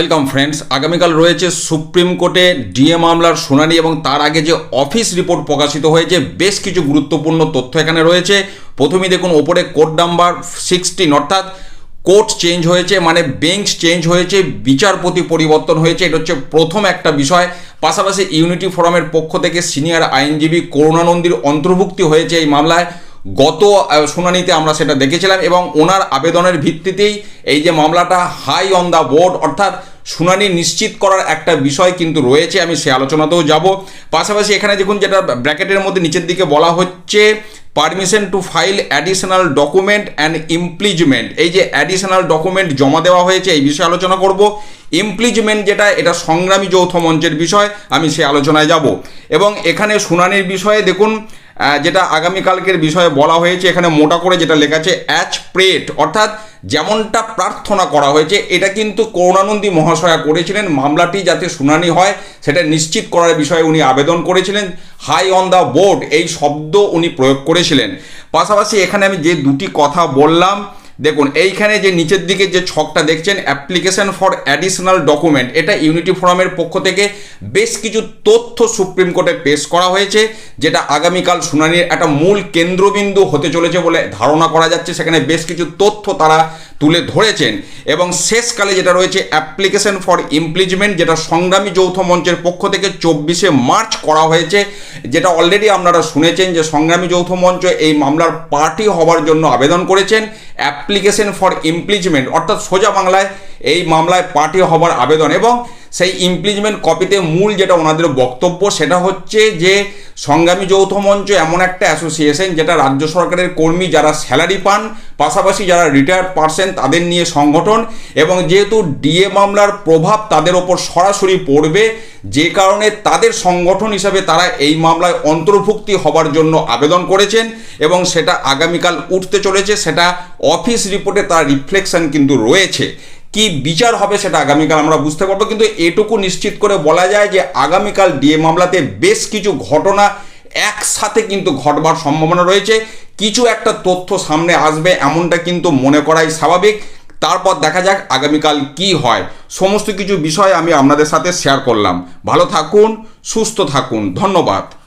Welcome friends আগামীকাল রয়েছে supreme কোর্টে ডিএ মামলার শুনানি এবং তার আগে যে অফিস রিপোর্ট প্রকাশিত হয়েছে, বেশ কিছু গুরুত্বপূর্ণ তথ্য এখানে রয়েছে। প্রথমেই দেখুন, ওপরে কোড নাম্বার সিক্সটিন অর্থাৎ কোর্ট চেঞ্জ হয়েছে মানে বেঞ্চ চেঞ্জ হয়েছে, বিচারপতি পরিবর্তন হয়েছে, এটা হচ্ছে প্রথম একটা বিষয়। পাশাপাশি ইউনিটি ফোরামের পক্ষ থেকে সিনিয়র আইনজীবী করুণানন্দীর অন্তর্ভুক্তি হয়েছে এই মামলায়। গত শুনানিতে আমরা সেটা দেখেছিলাম এবং ওনার আবেদনের ভিত্তিতেই এই যে মামলাটা হাই অন দ্য বোর্ড, অর্থাৎ শুনানি নিশ্চিত করার একটা বিষয় কিন্তু রয়েছে, আমি সে আলোচনাতেও যাব। পাশাপাশি এখানে দেখুন যেটা ব্র্যাকেটের মধ্যে নিচের দিকে বলা হচ্ছে permission to file additional document and impleadment এই যে অ্যাডিশনাল ডকুমেন্ট জমা দেওয়া হয়েছে, এই বিষয়ে আলোচনা করব। ইমপ্লিজমেন্ট যেটা, এটা সংগ্রামী যৌথ মঞ্চের বিষয়, আমি সে আলোচনায় যাব। এবং এখানে শুনানির বিষয়ে দেখুন যেটা আগামীকালকের বিষয়ে বলা হয়েছে, এখানে মোটা করে যেটা লেখা আছে অ্যাচ প্রেট অর্থাৎ যেমনটা প্রার্থনা করা হয়েছে, এটা কিন্তু করুণানন্দী মহাশয়া করেছিলেন। মামলাটি যাতে শুনানি হয়, সেটা নিশ্চিত করার বিষয়ে উনি আবেদন করেছিলেন। হাই অন দ্য বোর্ড এই শব্দ উনি প্রয়োগ করেছিলেন। পাশাপাশি এখানে আমি যে দুটি কথা বললাম দেখুন, এইখানে যে নিচের দিকে যে ছকটা দেখছেন অ্যাপ্লিকেশন ফর অ্যাডিশনাল ডকুমেন্ট এটা ইউনিটি ফোরামের পক্ষ থেকে বেশ কিছু তথ্য সুপ্রিম কোর্টে পেশ করা হয়েছে, যেটা আগামীকাল শুনানির একটা মূল কেন্দ্রবিন্দু হতে চলেছে বলে ধারণা করা যাচ্ছে। সেখানে বেশ কিছু তথ্য তারা তুলে ধরেছেন এবং শেষকালে যেটা রয়েছে অ্যাপ্লিকেশন ফর ইমপ্লিজমেন্ট যেটা সংগ্রামী যৌথ মঞ্চের পক্ষ থেকে চব্বিশে মার্চ করা হয়েছে, যেটা অলরেডি আপনারা শুনেছেন যে সংগ্রামী যৌথ মঞ্চ এই মামলার পার্টি হওয়ার জন্য আবেদন করেছেন। অ্যাপ্লিকেশন ফর ইমপ্লিজমেন্ট অর্থাৎ সোজা বাংলায় এই মামলায় পার্টি হবার আবেদন এবং সেই ইমপ্লিজমেন্ট কপিতে মূল যেটা ওনাদের বক্তব্য সেটা হচ্ছে যে সংগ্রামী যৌথ মঞ্চ এমন একটা অ্যাসোসিয়েশন যেটা রাজ্য সরকারের কর্মী যারা স্যালারি পান, পাশাপাশি যারা রিটায়ার্ড পার্সন তাদের নিয়ে সংগঠন এবং যেহেতু ডিএ মামলার প্রভাব তাদের ওপর সরাসরি পড়বে, যে কারণে তাদের সংগঠন হিসাবে তারা এই মামলায় অন্তর্ভুক্তি হবার জন্য আবেদন করেছেন এবং সেটা আগামীকাল উঠতে চলেছে, সেটা অফিস রিপোর্টে তার রিফ্লেকশন কিন্তু রয়েছে। কি বিচার হবে সেটা আগামীকাল আমরা বুঝতে পারব। কিন্তু এটুকু নিশ্চিত করে বলা যায় যে আগামীকাল ডিএ মামলাতে বেশ কিছু ঘটনা একসাথে কিন্তু ঘটবার সম্ভাবনা রয়েছে। কিছু একটা তথ্য সামনে আসবে, এমনটা কিন্তু মনে করাই স্বাভাবিক। তারপর দেখা যাক আগামীকাল কি হয়। সমস্ত কিছু বিষয় আমি আপনাদের সাথে শেয়ার করলাম। ভালো থাকুন, সুস্থ থাকুন। ধন্যবাদ।